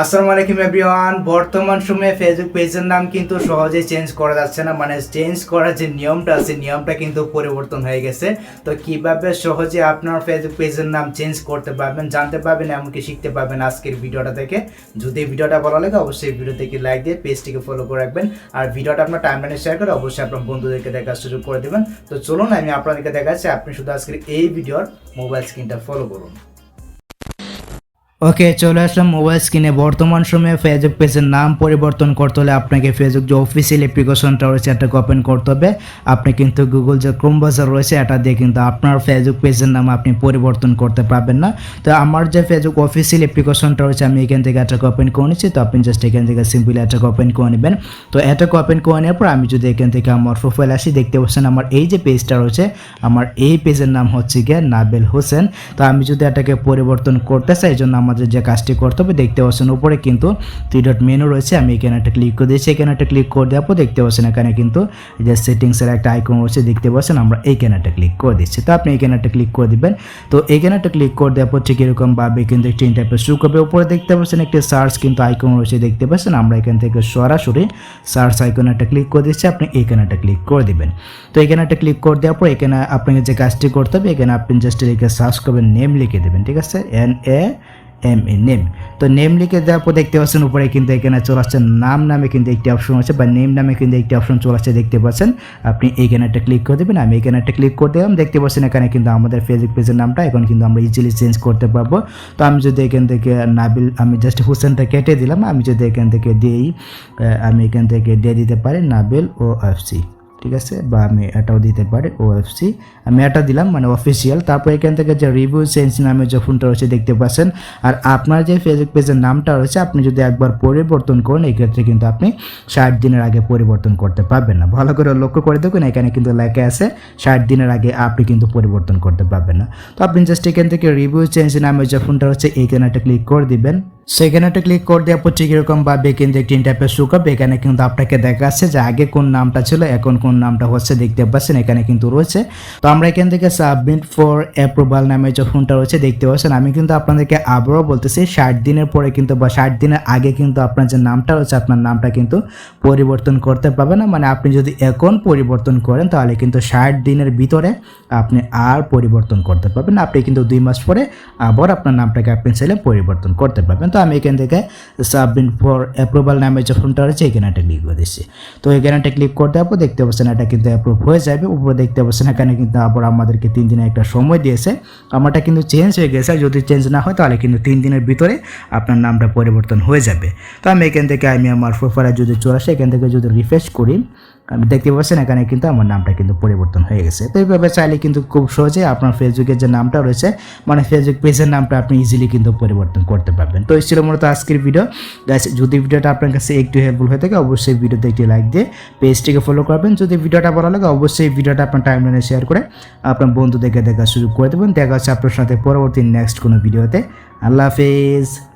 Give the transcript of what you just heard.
আসসালামু আলাইকুম এভরিওয়ান। বর্তমান সময়ে ফেসবুক পেজের নাম কিন্তু সহজে চেঞ্জ করা যাচ্ছে না। মানে চেঞ্জ করার যে নিয়মটা আছে, নিয়মটা কিন্তু পরিবর্তন হয়ে গেছে। তো কীভাবে সহজে আপনার ফেসবুক পেজের নাম চেঞ্জ করতে পারবেন, জানতে পারবেন, এমনকি শিখতে পারবেন আজকের ভিডিওটা থেকে যদি ভিডিওটা ভালো লাগে, অবশ্যই ভিডিও থেকে লাইক দিয়ে পেজটিকে ফলো করে রাখবেন। আর ভিডিওটা আপনার টাইমলাইনে শেয়ার করে অবশ্যই আপনার বন্ধুদেরকে দেখার সুযোগ করে দেবেন। তো চলুন, আমি আপনাদেরকে দেখাচ্ছি, আপনি শুধু আজকের এই ভিডিওর মোবাইল স্ক্রিনটা ফলো করুন। ওকে চলে আসলাম মোবাইল স্ক্রিনে বর্তমান সময়ে ফেসবুক পেজের নাম পরিবর্তন করতে হলে আপনাকে ফেসবুক যে অফিসিয়াল অ্যাপ্লিকেশনটা রয়েছে, এটাকে ওপেন করতে হবে। আপনি কিন্তু গুগল যে ক্রোম ব্রাউজার রয়েছে, এটা দিয়ে কিন্তু আপনার ফেসবুক পেজের নাম আপনি পরিবর্তন করতে পারবেন না। তো আমার যে ফেসবুক অফিসিয়াল অ্যাপ্লিকেশনটা রয়েছে, আমি এখান থেকে এটাকে ওপেন করে নিচ্ছি। তো আপনি জাস্ট এখান থেকে সিম্পলি এটাকে ওপেন করে নেবেন। তো এটাকে ওপেন করে নেওয়ার পর আমি যদি এখান থেকে আমার প্রোফাইল আসি, দেখতে পাচ্ছেন আমার এই যে পেজটা রয়েছে, আমার এই পেজের নাম হচ্ছে গিয়ে নাবেল হোসেন তো আমি যদি এটাকে পরিবর্তন করতে চাই, এই জন্য আমাদের যে কাজটি করতে হবে, দেখতে পাচ্ছেন উপরে কিন্তু থ্রি ডট মেনু রয়েছে। আমি এখানে একটা ক্লিক করে দিয়েছি, এখানে একটা ক্লিক করে দেওয়ার পর দেখতে পাচ্ছেন এখানে কিন্তু যে সেটিংসের একটা আইকন রয়েছে, দেখতে পাচ্ছেন আমরা এইখানে একটা ক্লিক করে দিচ্ছি। তো আপনি এখানে একটা ক্লিক করে দিবেন। তো এখানে একটা ক্লিক করে দেওয়ার পর ঠিক এরকমভাবে কিন্তু একটি ইন্টারফেস শুরু করবে। উপরে দেখতে পাচ্ছেন একটি সার্চ কিন্তু আইকন রয়েছে, দেখতে পাচ্ছেন আমরা এখান থেকে সরাসরি সার্চ আইকনে একটা ক্লিক করে দিচ্ছি, আপনি এখানে একটা ক্লিক করে দিবেন। তো এখানে একটা ক্লিক করে দেওয়ার পর এখানে আপনাকে যে কাজটি করতে হবে, এখানে আপনি জাস্ট লিখে সার্চ করবেন নেম লিখে দেবেন, ঠিক আছে? N A M A name তো নেম লিখে দেওয়ার পর দেখতে পাচ্ছেন উপরে কিন্তু এখানে চলে আসছে নাম নামে কিন্তু একটি অপশন আছে বা নেম নামে কিন্তু একটি অপশন চলে আসছে, দেখতে পাচ্ছেন? আপনি এইখানে একটা ক্লিক করে দেবেন, আমি এখানে একটা ক্লিক করে দিলাম, দেখতে পাচ্ছেন এখানে কিন্তু আমাদের ফেসবুক পেজের নামটা এখন কিন্তু আমরা ইজিলি চেঞ্জ করতে পারব। তো আমি যদি এখান থেকে নাবিল, আমি জাস্ট হোসেনটা কেটে দিলাম, আমি যদি এখান থেকে দিই আমি এখান থেকে দিয়ে দিতে পারি নাবিল ও এফসি ঠিক আছে? বা আমি এটাও দিতে পারি ওএফসি আমি এটা দিলাম মানে অফিসিয়াল তারপর এখান থেকে যে রিভিউ চেঞ্জ নামে যে ফোনটা রয়েছে, দেখতে পাচ্ছেন। আর আপনার যে ফেসবুক পেজের নামটা রয়েছে, আপনি যদি একবার পরিবর্তন করেন এই ক্ষেত্রে কিন্তু আপনি ষাট দিনের আগে পরিবর্তন করতে পারবেন না। ভালো করে লক্ষ্য করে দেখুন, এখানে কিন্তু লেখা আছে, ষাট দিনের আগে আপনি কিন্তু পরিবর্তন করতে পারবেন না। তো আপনি জাস্ট এখান থেকে রিভিউ চেঞ্জ নামে যে ফোনটা রয়েছে এইখানে একটা ক্লিক করে দিবেন। সেখানে একটা ক্লিক করে দেওয়ার পর ঠিক এরকম ভাবে কিন্তু একটি ইন্টারফেস শুরু করবে। এখানে কিন্তু আপনাকে দেখাচ্ছে যে আগে কোন নামটা ছিল, এখন কোন নামটা হচ্ছে দেখতে পাচ্ছেন, এখানে কিন্তু রয়েছে। তো আমরা এখান থেকে সাবমিট ফর অ্যাপ্রুভাল নামে যে ফোনটা রয়েছে দেখতে পাচ্ছেন। আমি কিন্তু আপনাদেরকে আবারও বলতেছি, ষাট দিনের পরে কিন্তু বা ষাট দিনের আগে কিন্তু আপনার যে নামটা রয়েছে, আপনার নামটা কিন্তু পরিবর্তন করতে পারবেন না। মানে আপনি যদি এখন পরিবর্তন করেন, তাহলে কিন্তু ষাট দিনের ভিতরে আপনি আর পরিবর্তন করতে পারবেন আপনি কিন্তু দুই মাস পরে আবার আপনার নামটাকে আপনি চাইলে পরিবর্তন করতে পারবেন। তো আমি এখান থেকে সাবমিট ফর অ্যাপ্রুভাল নামে যে ফোনটা রয়েছে, এখানে একটা ক্লিক করে দিচ্ছি। তো এখানে একটা ক্লিক করতে দেওয়ার পর দেখতে পাচ্ছেন এটা কিন্তু অ্যাপ্রুভ হয়ে যাবে। উপরে দেখতে পাচ্ছেন এখানে কিন্তু আবার আমাদেরকে তিন দিনের একটা সময় দিয়েছে। আমারটা কিন্তু চেঞ্জ হয়ে গেছে। যদি চেঞ্জ না হয়, তাহলে কিন্তু তিন দিনের ভিতরে আপনার নামটা পরিবর্তন হয়ে যাবে। তো আমি এখান থেকে, আমি আমার প্রোফাইলে যদি চলে আসে, এখান থেকে যদি রিফ্রেশ করি দেখতে পাচ্ছেন, এখানে কিন্তু আমার নামটা কিন্তু পরিবর্তন হয়ে গেছে। তো এইভাবে চাইলে কিন্তু খুব সহজে আপনার ফেসবুকের যে নামটা রয়েছে মানে ফেসবুক পেজের নামটা আপনি ইজিলি কিন্তু পরিবর্তন করতে পারবেন। তো এই ছিল মূলত আজকের ভিডিও যদি ভিডিওটা আপনার কাছে একটু হেল্পফুল হয়ে থাকে, অবশ্যই ভিডিওতে একটি লাইক দিয়ে পেজটিকে ফলো করবেন। যদি ভিডিওটা ভালো লাগে, অবশ্যই ভিডিওটা আপনার টাইমলাইনে শেয়ার করে আপনার বন্ধুদেরকে দেখার সুযোগ করে দেবেন। দেখা হচ্ছে আপনার সাথে পরবর্তী নেক্সট কোনো ভিডিওতে আল্লাহ হাফেজ।